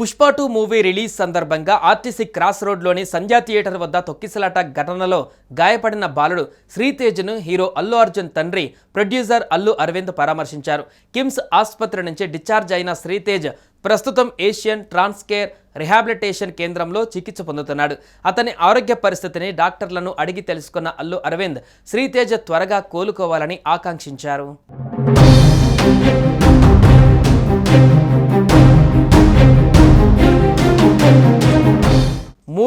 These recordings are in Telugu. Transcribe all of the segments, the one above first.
Pushpa two movie release సందర్భంగా ఆర్టీసీ క్రాస్ రోడ్లోని సంధ్యా థియేటర్ వద్ద తొక్కిసలాట ఘటనలో గాయపడిన బాలుడు శ్రీతేజ్ను హీరో అల్లు అర్జున్ తండ్రి ప్రొడ్యూసర్ అల్లు అరవింద్ పరామర్శించారు. కిమ్స్ ఆసుపత్రి నుంచి డిశ్చార్జ్ అయిన శ్రీతేజ్ ప్రస్తుతం ఏషియన్ ట్రాన్స్కేర్ రిహాబిలిటేషన్ కేంద్రంలో చికిత్స పొందుతున్నాడు. అతని ఆరోగ్య పరిస్థితిని డాక్టర్లను అడిగి తెలుసుకున్న అల్లు అరవింద్ శ్రీతేజ్ త్వరగా కోలుకోవాలని ఆకాంక్షించారు.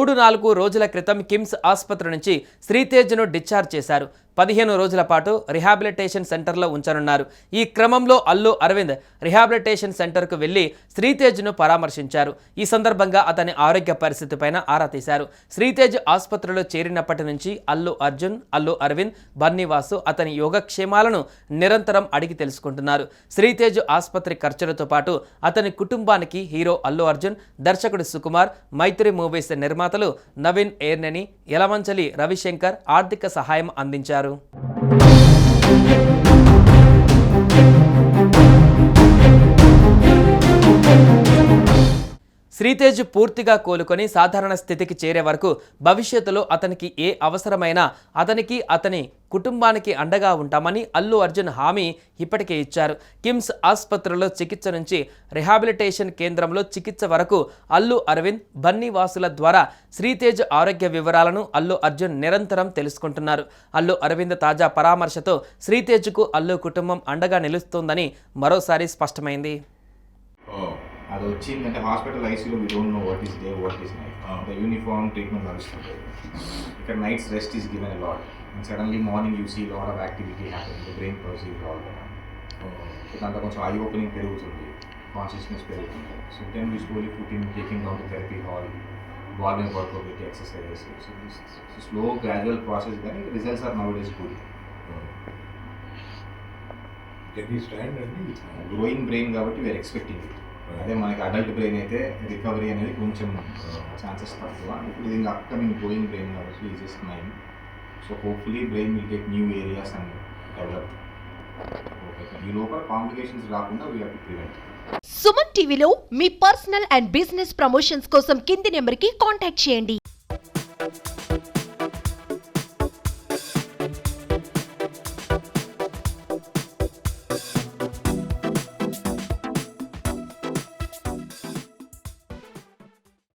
మూడు నాలుగు రోజుల క్రితం కిమ్స్ ఆసుపత్రి నుంచి శ్రీతేజ్ను డిశ్చార్జ్ చేశారు. పదిహేను రోజుల పాటు రిహాబిలిటేషన్ సెంటర్లో ఉంచనున్నారు. ఈ క్రమంలో అల్లు అరవింద్ రిహాబిలిటేషన్ సెంటర్కు వెళ్ళి శ్రీతేజ్ను పరామర్శించారు. ఈ సందర్భంగా అతని ఆరోగ్య పరిస్థితిపైన ఆరా తీశారు. శ్రీతేజ్ ఆసుపత్రిలో చేరినప్పటి నుంచి అల్లు అర్జున్ అల్లు అరవింద్ బన్నీవాసు అతని యోగక్షేమాలను నిరంతరం అడిగి తెలుసుకుంటున్నారు. శ్రీతేజ్ ఆసుపత్రి ఖర్చులతో పాటు అతని కుటుంబానికి హీరో అల్లు అర్జున్ దర్శకుడు సుకుమార్ మైత్రి మూవీస్ నిర్మాతలు నవీన్ ఏర్నని యలమంచలి రవిశంకర్ ఆర్థిక సహాయం అందించారు. you శ్రీతేజ్ పూర్తిగా కోలుకొని సాధారణ స్థితికి చేరే వరకు భవిష్యత్తులో అతనికి ఏ అవసరమైనా అతనికి అతని కుటుంబానికి అండగా ఉంటామని అల్లు అర్జున్ హామీ ఇప్పటికే ఇచ్చారు. కిమ్స్ ఆసుపత్రిలో చికిత్స నుంచి రిహాబిలిటేషన్ కేంద్రంలో చికిత్స వరకు అల్లు అరవింద్ బన్నీవాసుల ద్వారా శ్రీతేజ్ ఆరోగ్య వివరాలను అల్లు అర్జున్ నిరంతరం తెలుసుకుంటున్నారు. అల్లు అరవింద్ తాజా పరామర్శతో శ్రీతేజ్కు అల్లు కుటుంబం అండగా నిలుస్తోందని మరోసారి స్పష్టమైంది. అది వచ్చిందంటే hospital ఐసీలో we don't know what is day what is night the uniform treatment నడుస్తుంది. ఇక్కడ nights rest is given lot and suddenly morning you see lot of activity happen the brain perceive all దాంట్లో కొంచెం ఐ ఓపెనింగ్ పెరుగుతుంది కాన్షియస్నెస్ పెరుగుతుంది. So then we slowly putting taking down therapy hall మీద workout exercises so slow gradual process కానీ results are now good he stand and growing brain కాబట్టి వీఆర్ ఎక్స్పెక్టింగ్ అదే మనకి అడల్ట్ బ్రెయిన్ అయితే రికవరీ అనేది కొంచెం uh, ఛాన్సెస్ తక్కువ. ఇప్పుడు ఇది ఇంకా అప్కమింగ్ గ్రోయింగ్ బ్రెయిన్ కాబట్టి is just so hopefully brain will take new areas and develop ఈ లోపల కాంప్లికేషన్స్ రాకుండా we have to prevent Suman టీవీలో మీ పర్సనల్ అండ్ బిజినెస్ ప్రమోషన్స్ కోసం కింది నెంబర్కి కాంటాక్ట్ చేయండి.